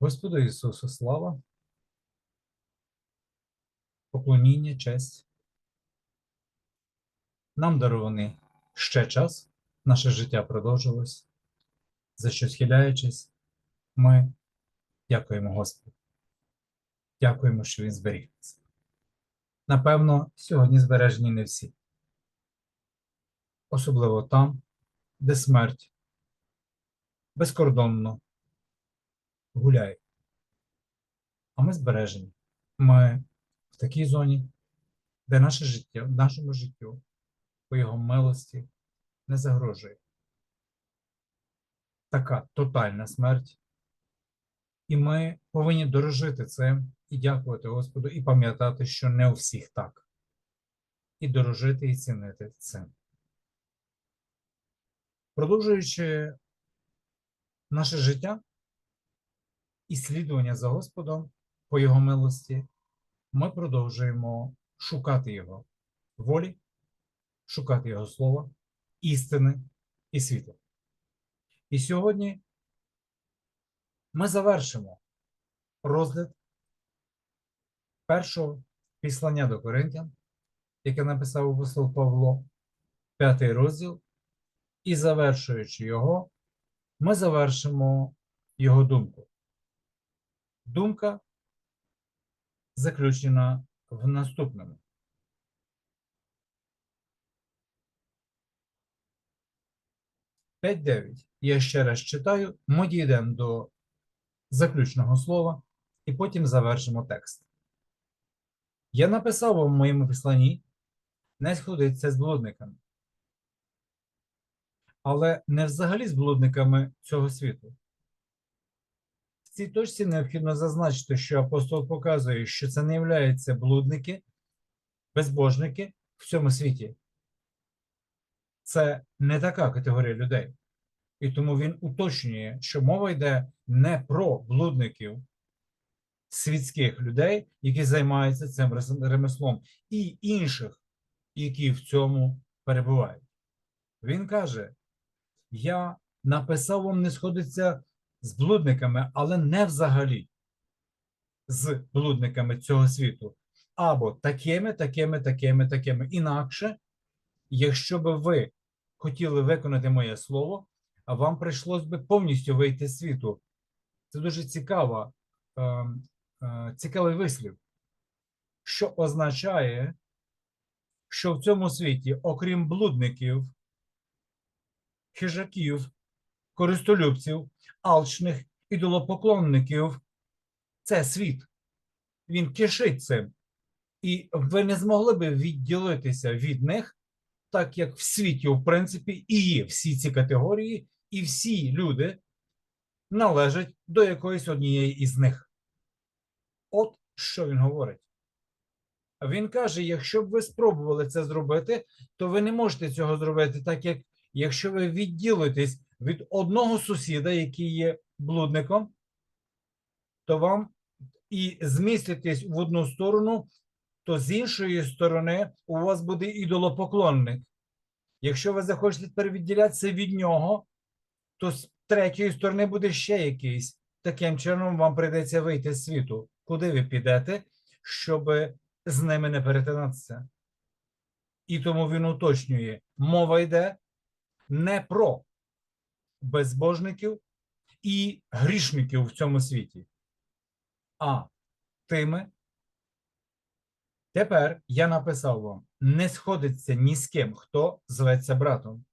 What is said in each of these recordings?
Господу Ісусу слава, поклоніння, честь. Нам дарований ще час, наше життя продовжилось. За що схиляючись, ми дякуємо Господу. Дякуємо, що Він зберіг нас. Напевно, сьогодні збережені не всі. Особливо там, де смерть безкордонно гуляє. А ми збережені. Ми в такій зоні, де наше життя, нашому життю, по його милості, не загрожує. Така тотальна смерть. І ми повинні дорожити цим і дякувати Господу, і пам'ятати, що не у всіх так. І дорожити і цінити цим. Продовжуючи наше життя і слідування за Господом по Його милості, ми продовжуємо шукати Його волі, шукати Його слова, істини і світла. І сьогодні ми завершимо розгляд першого післання до Коринтян, яке написав апостол Павло, п'ятий розділ, і завершуючи його, ми завершимо його думку. Думка заключена в наступному. П'ять дев'ять. Я ще раз читаю, ми дійдемо до заключного слова і потім завершимо текст. Я написав вам в моєму післанні, не сходиться з блудниками. Але не взагалі з блудниками цього світу. Цій точці необхідно зазначити, що апостол показує, що це не являються блудники, безбожники в цьому світі. Це не така категорія людей. І тому він уточнює, що мова йде не про блудників світських людей, які займаються цим ремеслом, і інших, які в цьому перебувають. Він каже: Я написав вам не сходиться з блудниками, але не взагалі з блудниками цього світу. Або такими, такими, такими, такими. Інакше, якщо би ви хотіли виконати моє слово, а вам прийшлось би повністю вийти з світу. Це дуже цікава, е, е, цікавий вислів, що означає, що в цьому світі, окрім блудників, хижаків, користолюбців, алчних, ідолопоклонників, це світ. Він кишить цим. І ви не змогли би відділитися від них, так як в світі, в принципі, і є всі ці категорії, і всі люди належать до якоїсь однієї із них. От що він говорить. Він каже: якщо б ви спробували це зробити, то ви не можете цього зробити, так як якщо ви відділитесь від одного сусіда, який є блудником, то вам і зміститесь в одну сторону, то з іншої сторони у вас буде ідолопоклонник. Якщо ви захочете тепер від нього, то з третьої сторони буде ще якийсь. Таким чином вам прийдеться вийти з світу. Куди ви підете, щоб з ними не перетинатися? І тому він уточнює: мова йде не про безбожників і грішників в цьому світі, а тими. Тепер я написав вам: не сходиться ні з ким, хто зветься братом.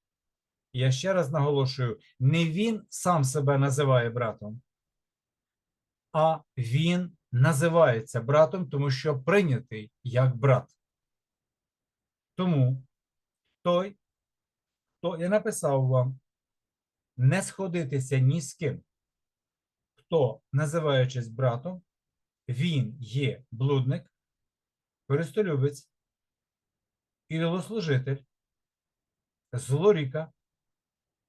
Я ще раз наголошую: не він сам себе називає братом, а він називається братом, тому що прийнятий як брат. Тому той, хто я написав вам, не сходитися ні з ким, хто, називаючись братом, він є блудник, користолюбець, ідолослужитель, злоріка,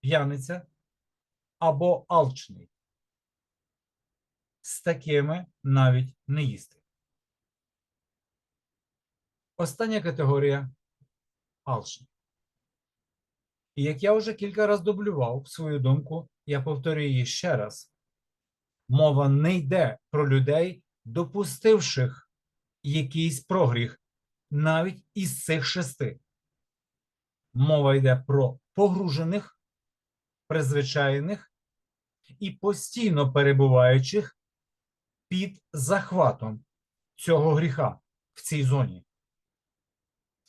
п'яниця або алчний. З такими навіть не їсти. Остання категорія алчний. І як я вже кілька разів дублював свою думку, я повторюю її ще раз. мова не йде про людей, допустивших якийсь прогріх навіть із цих шести. Мова йде про погружених, призвичайних і постійно перебуваючих під захватом цього гріха в цій зоні.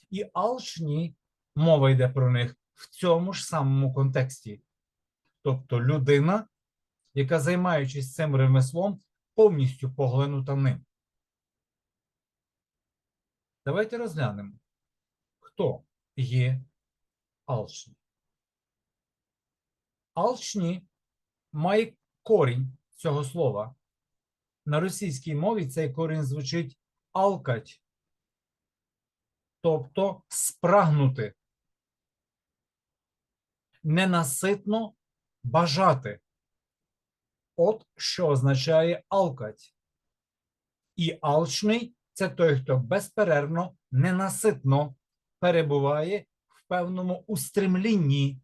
І алчні мова йде про них в цьому ж самому контексті. Тобто людина, яка, займаючись цим ремеслом, повністю поглинута ним. Давайте розглянемо, хто є алчні. Алчні має корінь цього слова. На російській мові цей корінь звучить алкать, тобто спрагнути, ненаситно бажати. От що означає алкать. І алчний це той, хто безперервно, ненаситно перебуває в певному устремлінні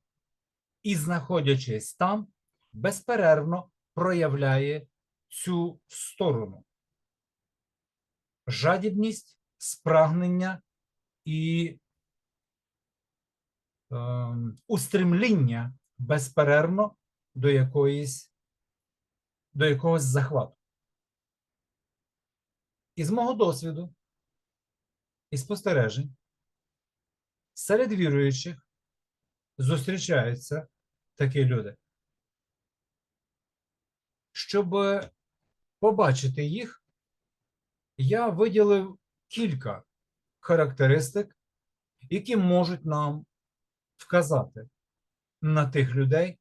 і, знаходячись там, безперервно проявляє цю сторону. Жадібність, спрагнення і устремління безперервно до якоїсь до якогось захвату. Із мого досвіду і спостережень серед віруючих зустрічаються такі люди. Щоб побачити їх, я виділив кілька характеристик, які можуть нам вказати на тих людей,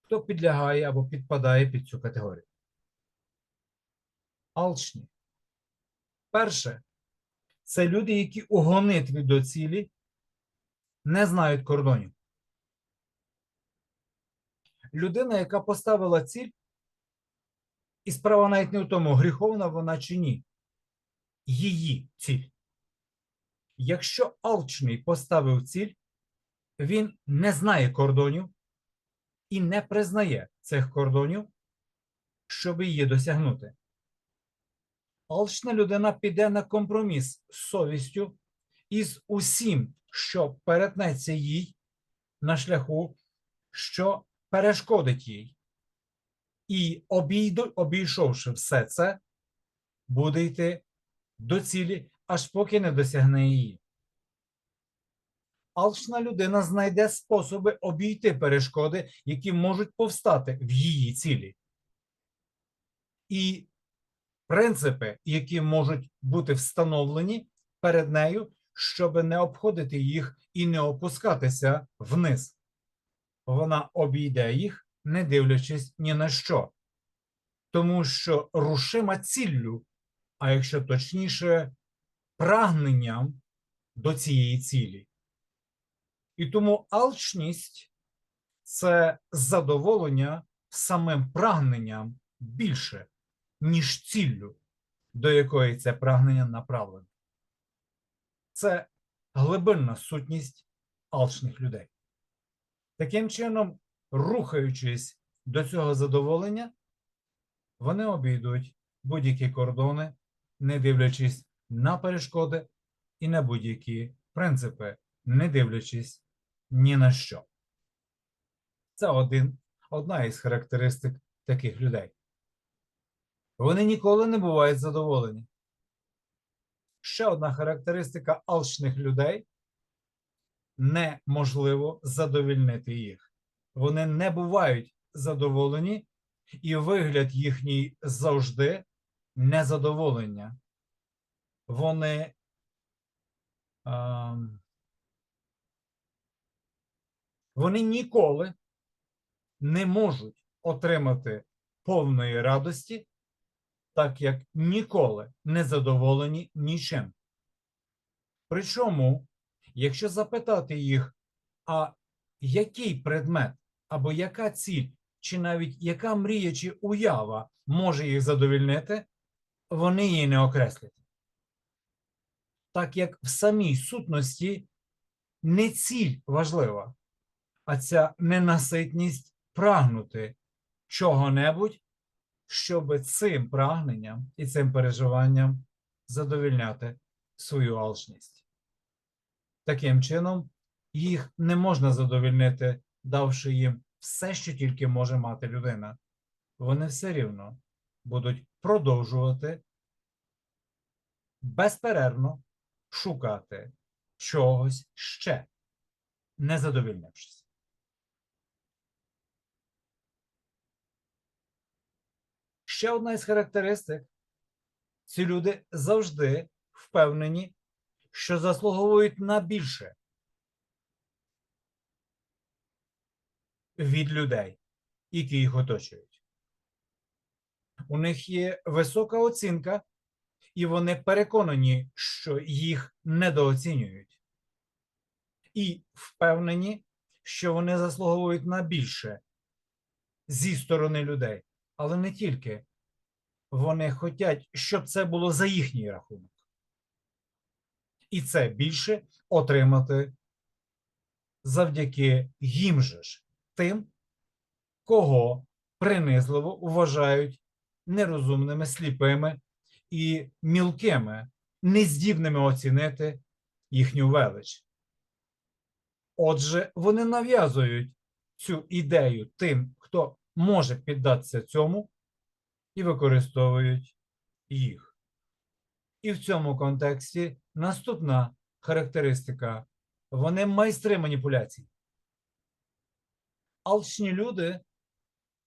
хто підлягає або підпадає під цю категорію. Алчні. Перше, це люди, які у гонитві до цілі не знають кордонів. Людина, яка поставила ціль, і справа навіть не в тому, гріховна вона чи ні. Її ціль. Якщо алчний поставив ціль, він не знає кордонів і не признає цих кордонів, щоб її досягнути. Алчна людина піде на компроміс з совістю і з усім, що перетнеться їй на шляху, що перешкодить їй. І обійду, обійшовши все це, буде йти до цілі, аж поки не досягне її. Алчна людина знайде способи обійти перешкоди, які можуть повстати в її цілі. І принципи, які можуть бути встановлені перед нею, щоб не обходити їх і не опускатися вниз. Вона обійде їх, не дивлячись ні на що. Тому що рушима ціллю, а якщо точніше, прагненням до цієї цілі. І тому алчність це задоволення самим прагненням більше, ніж ціллю, до якої це прагнення направлене. Це глибинна сутність алчних людей. Таким чином, рухаючись до цього задоволення, вони обійдуть будь-які кордони, не дивлячись на перешкоди і на будь-які принципи, не дивлячись ні на що. Це один, одна із характеристик таких людей. Вони ніколи не бувають задоволені. Ще одна характеристика алчних людей неможливо задовільнити їх. Вони не бувають задоволені, і вигляд їхній завжди незадоволення. Вони а, вони ніколи не можуть отримати повної радості, так як ніколи не задоволені нічим. Причому, якщо запитати їх, а який предмет або яка ціль, чи навіть яка мрія чи уява може їх задовільнити, вони її не окреслять. Так як в самій сутності не ціль важлива, а ця ненаситність прагнути чого-небудь, щоб цим прагненням і цим переживанням задовільняти свою алчність. Таким чином, їх не можна задовільнити, давши їм все, що тільки може мати людина. Вони все рівно будуть продовжувати безперервно шукати чогось ще, не задовільнившись. Ще одна із характеристик: ці люди завжди впевнені, що заслуговують на більше від людей, які їх оточують. У них є висока оцінка, і вони переконані, що їх недооцінюють, і впевнені, що вони заслуговують на більше зі сторони людей, але не тільки. Вони хочуть, щоб це було за їхній рахунок. І це більше отримати завдяки їм же ж тим, кого принизливо вважають нерозумними, сліпими і мілкими, нездібними оцінити їхню велич. Отже, вони нав'язують цю ідею тим, хто може піддатися цьому, і використовують їх. І в цьому контексті наступна характеристика: вони майстри маніпуляцій. Алчні люди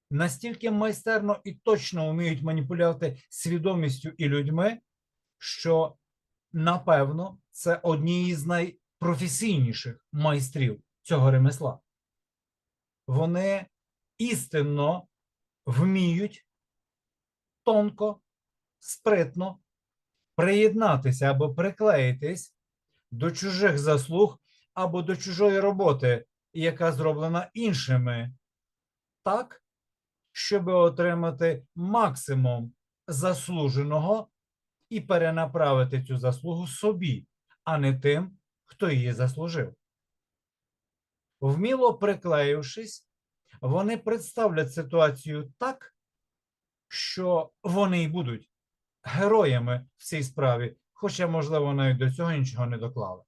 настільки майстерно і точно вміють маніпулювати свідомістю і людьми, що, напевно, це одні із найпрофесійніших майстрів цього ремесла. Вони істинно вміють тонко, спритно приєднатися або приклеїтись до чужих заслуг або до чужої роботи, яка зроблена іншими, так, щоб отримати максимум заслуженого і перенаправити цю заслугу собі, а не тим, хто її заслужив. Вміло приклеївшись, вони представлять ситуацію так, що вони й будуть героями в цій справі, хоча, можливо, навіть до цього нічого не доклали.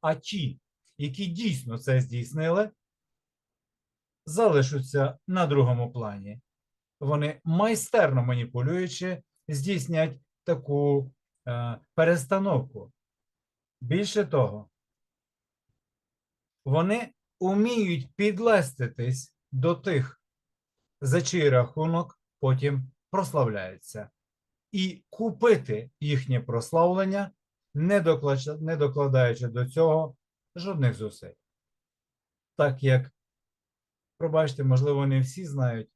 А ті, які дійсно це здійснили, залишаться на другому плані. Вони майстерно маніпулюючи, здійснять таку е, перестановку. Більше того, вони уміють підлеститись до тих, за чий рахунок потім прославляються, і купити їхнє прославлення, не, докладаючи до цього жодних зусиль. Так як, пробачте, можливо, не всі знають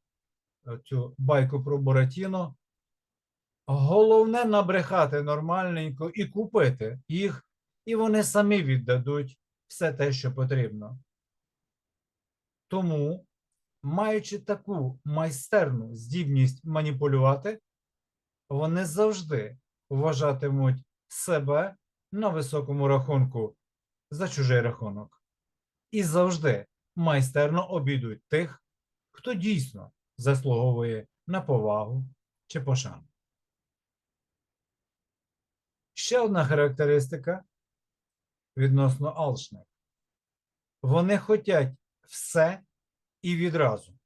цю байку про Буратіно. Головне набрехати нормальненько і купити їх, і вони самі віддадуть все те, що потрібно. Тому, маючи таку майстерну здібність маніпулювати, вони завжди вважатимуть себе на високому рахунку за чужий рахунок. І завжди майстерно обідуть тих, хто дійсно заслуговує на повагу чи пошану. Ще одна характеристика відносно алчних. Вони хочуть все і відразу.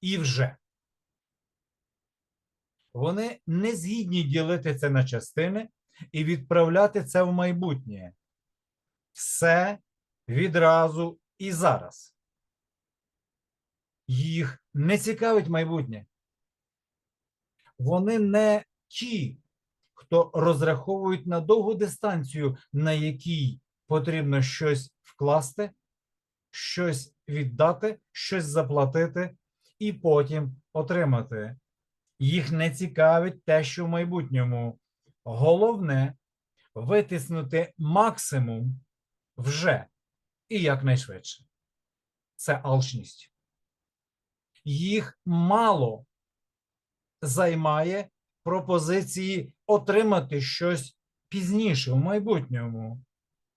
І вже. Вони не згідні ділити це на частини і відправляти це в майбутнє. Все відразу і зараз. Їх не цікавить майбутнє. Вони не ті, хто розраховують на довгу дистанцію, на якій потрібно щось вкласти, щось віддати, щось заплатити і потім отримати. Їх не цікавить те, що в майбутньому. Головне витиснути максимум вже і якнайшвидше. Це алчність. Їх мало займає пропозиції отримати щось пізніше в майбутньому.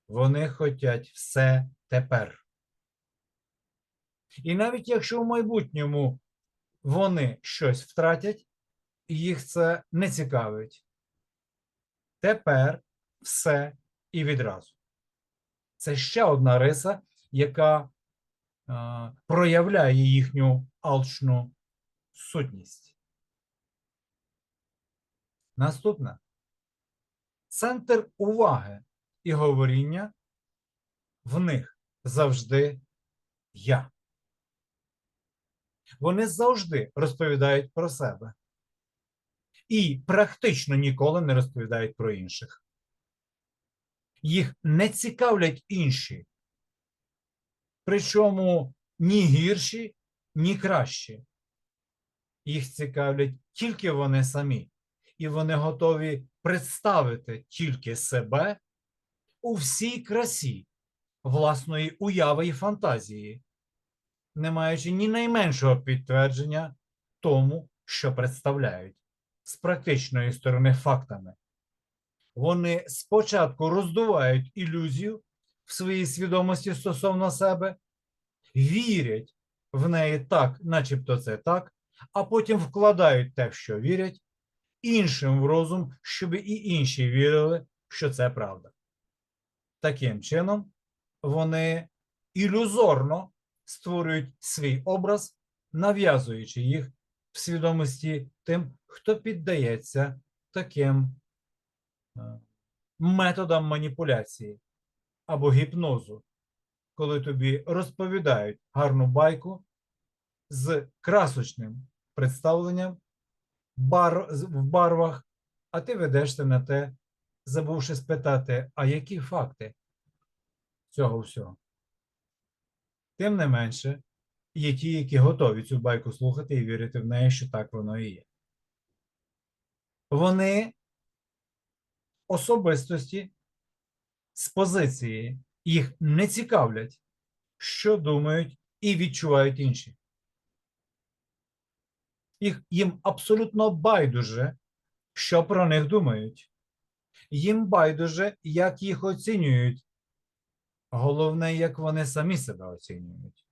Вони хочуть все тепер. І навіть якщо в майбутньому вони щось втратять, їх це не цікавить. Тепер все і відразу. Це ще одна риса, яка е, проявляє їхню алчну сутність. Наступне. Центр уваги і говоріння в них завжди я. Вони завжди розповідають про себе і практично ніколи не розповідають про інших. Їх не цікавлять інші, причому ні гірші, ні кращі. Їх цікавлять тільки вони самі, і вони готові представити тільки себе у всій красі власної уяви і фантазії, не маючи ні найменшого підтвердження тому, що представляють з практичної сторони фактами. Вони спочатку роздувають ілюзію в своїй свідомості стосовно себе, вірять в неї так, начебто це так, а потім вкладають те, що вірять, іншим в розум, щоб і інші вірили, що це правда. Таким чином, вони ілюзорно створюють свій образ, нав'язуючи їх в свідомості тим, хто піддається таким е, методам маніпуляції або гіпнозу, коли тобі розповідають гарну байку з красочним представленням бар, в барвах, а ти ведешся на те, забувши спитати, а які факти цього всього. Тим не менше, є ті, які готові цю байку слухати і вірити в неї, що так воно і є. Вони особистості з позиції їх не цікавлять, що думають і відчувають інші. Їх, їм абсолютно байдуже, що про них думають. Їм байдуже, як їх оцінюють. Головне, як вони самі себе оцінюють.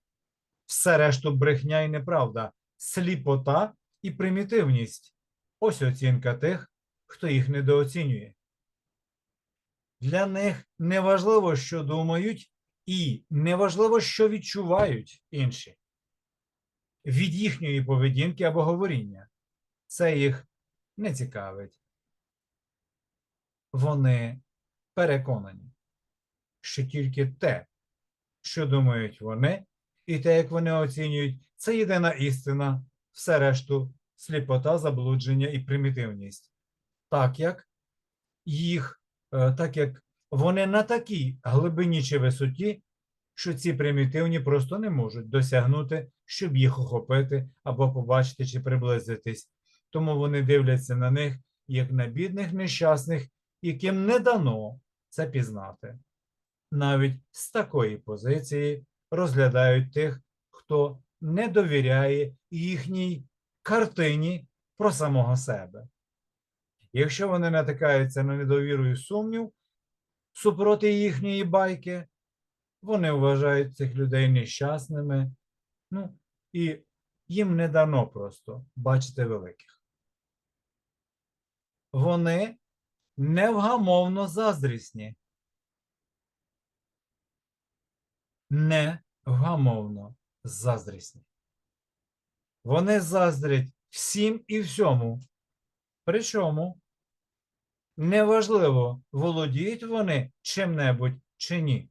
Все решту брехня і неправда, сліпота і примітивність. Ось оцінка тих, хто їх недооцінює. Для них неважливо, що думають, і неважливо, що відчувають інші від їхньої поведінки або говоріння. Це їх не цікавить. Вони переконані, що тільки те, що думають вони, і те, як вони оцінюють, це єдина істина, все решту сліпота, заблудження і примітивність. Так як їх, е, так як вони на такій глибині чи висоті, що ці примітивні просто не можуть досягнути, щоб їх охопити або побачити чи приблизитись. Тому вони дивляться на них як на бідних нещасних, яким не дано це пізнати. Навіть з такої позиції розглядають тих, хто не довіряє їхній картині про самого себе. Якщо вони натикаються на недовіру і сумнів супроти їхньої байки, вони вважають цих людей нещасними, ну і їм не дано просто бачити великих. Вони невгамовно заздрісні. Невгамовно заздрісні. Вони заздрять всім і всьому. Причому неважливо, володіють вони чим-небудь чи ні.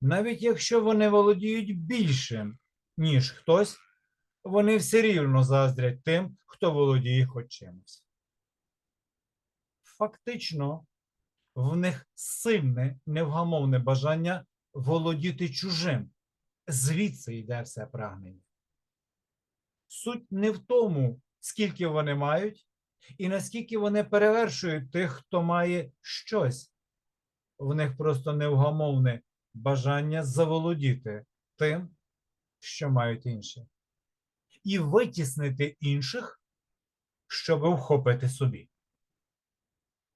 Навіть якщо вони володіють більшим, ніж хтось, вони все рівно заздрять тим, хто володіє хоч чимось. Фактично, в них сильне невгамовне бажання володіти чужим. Звідси йде все прагнення. Суть не в тому, скільки вони мають, і наскільки вони перевершують тих, хто має щось. В них просто невгамовне бажання заволодіти тим, що мають інші, і витіснити інших, щоб вхопити собі.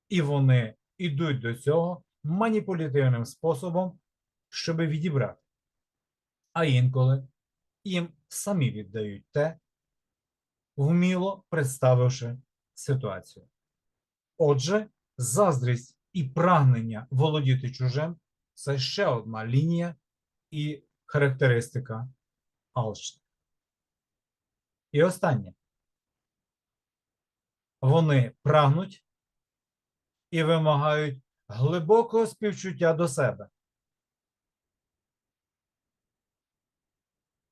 І вони йдуть до цього маніпулятивним способом, щоб відібрати. А інколи їм самі віддають те, вміло представивши ситуацію. Отже, заздрість і прагнення володіти чужим це ще одна лінія і характеристика алчних. І останнє. Вони прагнуть і вимагають глибокого співчуття до себе.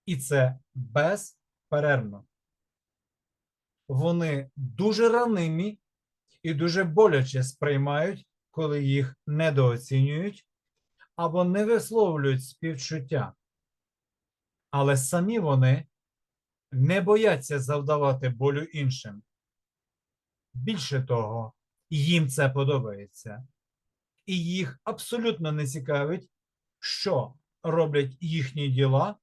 І це безперервно. Вони дуже ранимі і дуже боляче сприймають, коли їх недооцінюють або не висловлюють співчуття. Але самі вони не бояться завдавати болю іншим. Більше того, їм це подобається. І їх абсолютно не цікавить, що роблять їхні діла,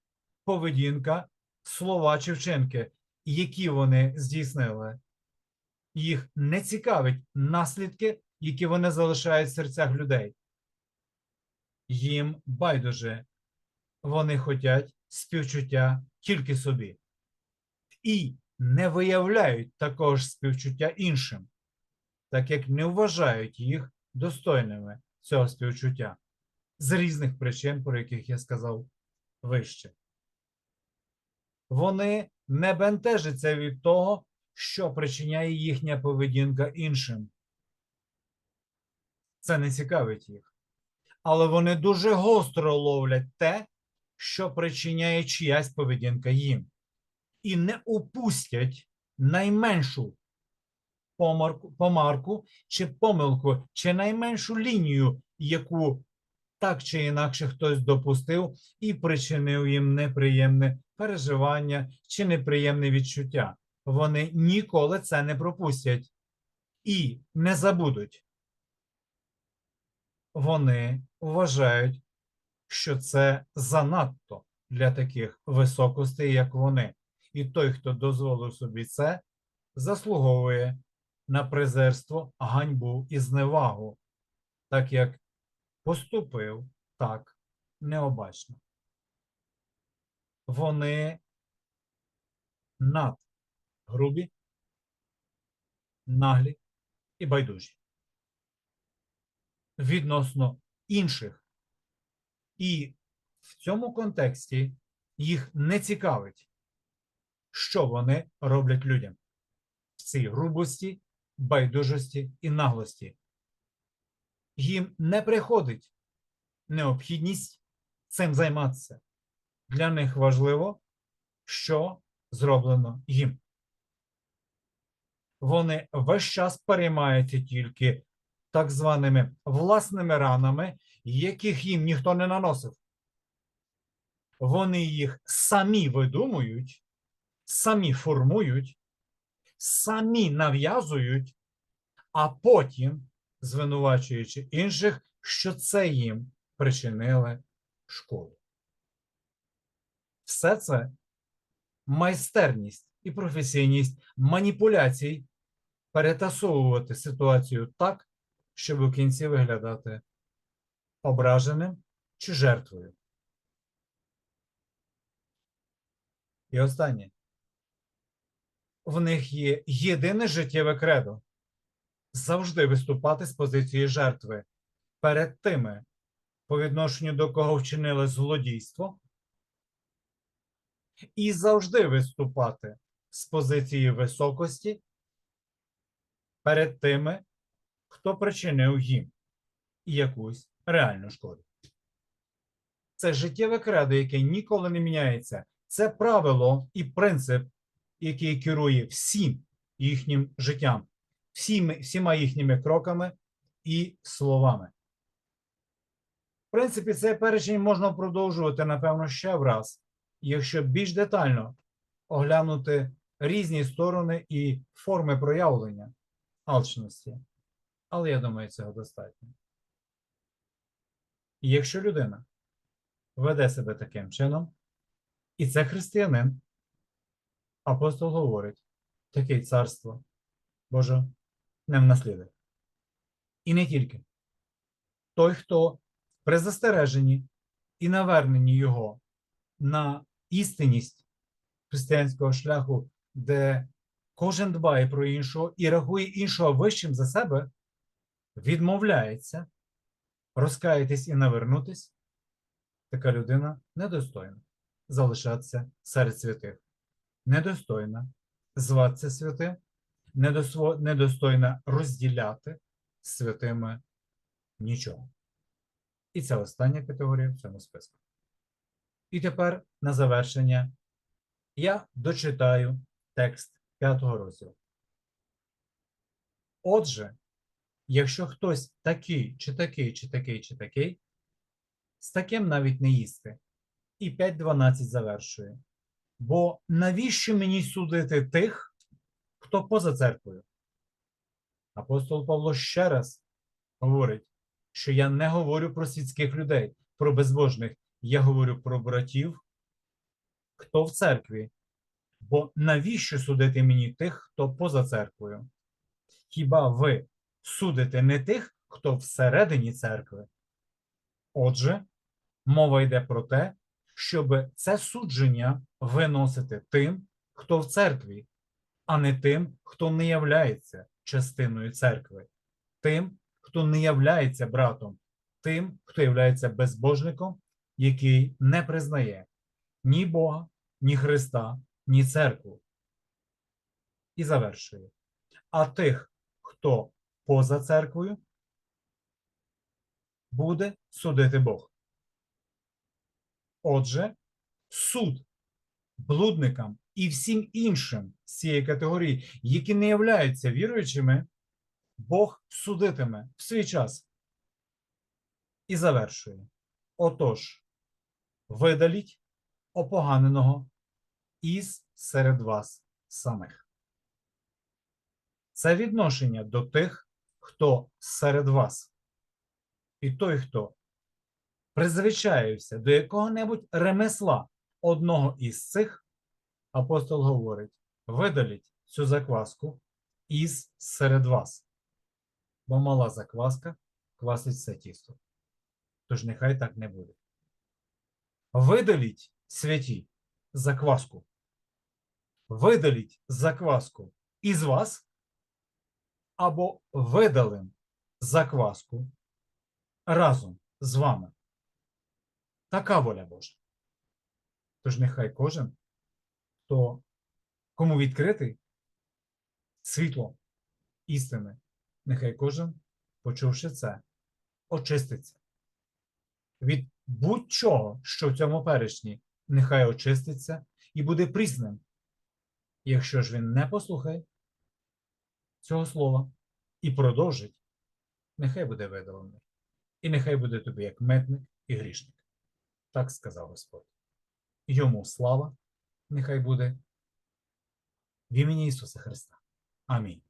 поведінка, слова чи вчинки, які вони здійснили. Їх не цікавить наслідки, які вони залишають в серцях людей. Їм байдуже, вони хочуть співчуття тільки собі і не виявляють такого ж співчуття іншим, так як не вважають їх достойними цього співчуття з різних причин, про яких я сказав вище. Вони не бентежаться від того, що причиняє їхня поведінка іншим. Це не цікавить їх. Але вони дуже гостро ловлять те, що причиняє чиясь поведінка їм. І не упустять найменшу помарку, помарку чи помилку, чи найменшу лінію, яку так чи інакше хтось допустив і причинив їм неприємне переживання чи неприємне відчуття. Вони ніколи це не пропустять і не забудуть. Вони вважають, що це занадто для таких високостей, як вони. І той, хто дозволив собі це, заслуговує на презерство, ганьбу і зневагу, так як поступив так необачно. Вони над грубі, наглі і байдужі відносно інших. І в цьому контексті їх не цікавить, що вони роблять людям в цій грубості, байдужості і наглості. Їм не приходить необхідність цим займатися. Для них важливо, що зроблено їм. Вони весь час переймаються тільки так званими власними ранами, яких їм ніхто не наносив. Вони їх самі видумують, самі формують, самі нав'язують, а потім, звинувачуючи інших, що це їм причинили шкоду. Все це майстерність і професійність маніпуляцій перетасовувати ситуацію так, щоб у кінці виглядати ображеним чи жертвою. І останнє. В них є єдине життєве кредо завжди виступати з позиції жертви перед тими, по відношенню до кого вчинили злодійство, і завжди виступати з позиції високості перед тими, хто причинив їм якусь реальну шкоду. Це життєве кредо, яке ніколи не міняється. Це правило і принцип, який керує всім їхнім життям, всіми, всіма їхніми кроками і словами. В принципі, цей перечень можна продовжувати, напевно, ще раз, якщо більш детально оглянути різні сторони і форми проявлення алчності. Але я думаю, цього достатньо. Якщо людина веде себе таким чином, і це християнин, апостол говорить, таке царство Боже не внаслідує. І не тільки. Той, хто при застереженні і наверненні його на істинність християнського шляху, де кожен дбає про іншого і рахує іншого вищим за себе, відмовляється розкаятись і навернутись, така людина недостойна залишатися серед святих, недостойна зватися святим, недостойна розділяти святими нічого. І це остання категорія в цьому списку. І тепер на завершення я дочитаю текст п'ятого розділу. Отже, якщо хтось такий, чи такий, чи такий, чи такий, з таким навіть не їсти. І 5.12 завершує. Бо навіщо мені судити тих, хто поза церквою? Апостол Павло ще раз говорить, що я не говорю про світських людей, про безбожних, я говорю про братів, хто в церкві. Бо навіщо судити мені тих, хто поза церквою? Хіба ви судите не тих, хто всередині церкви? Отже, мова йде про те, щоб це судження виносити тим, хто в церкві, а не тим, хто не являється частиною церкви, тим, хто не являється братом, тим, хто являється безбожником, який не признає ні Бога, ні Христа, ні церкву. І завершує. А тих, хто поза церквою, буде судити Бог. Отже, суд блудникам і всім іншим з цієї категорії, які не являються віруючими, Бог судитиме в свій час. І завершує. Отож, видаліть опоганеного із серед вас самих. Це відношення до тих, хто серед вас. І той, хто призвичаєвся до якого-небудь ремесла одного із цих, апостол говорить: видаліть цю закваску із серед вас. Бо мала закваска квасить все тісто. Тож нехай так не буде. Видаліть святі закваску. Видаліть закваску із вас, або видалим закваску разом з вами. Така воля Божа. Тож нехай кожен, хто кому відкритий світло істини, нехай кожен, почувши це, очиститься. Від будь-чого, що в цьому перечні, нехай очиститься і буде прісним. Якщо ж він не послухає цього слова і продовжить, нехай буде видалений. І нехай буде тобі як метник і грішник. Так сказав Господь. Йому слава, нехай буде в імені Ісуса Христа. Амінь.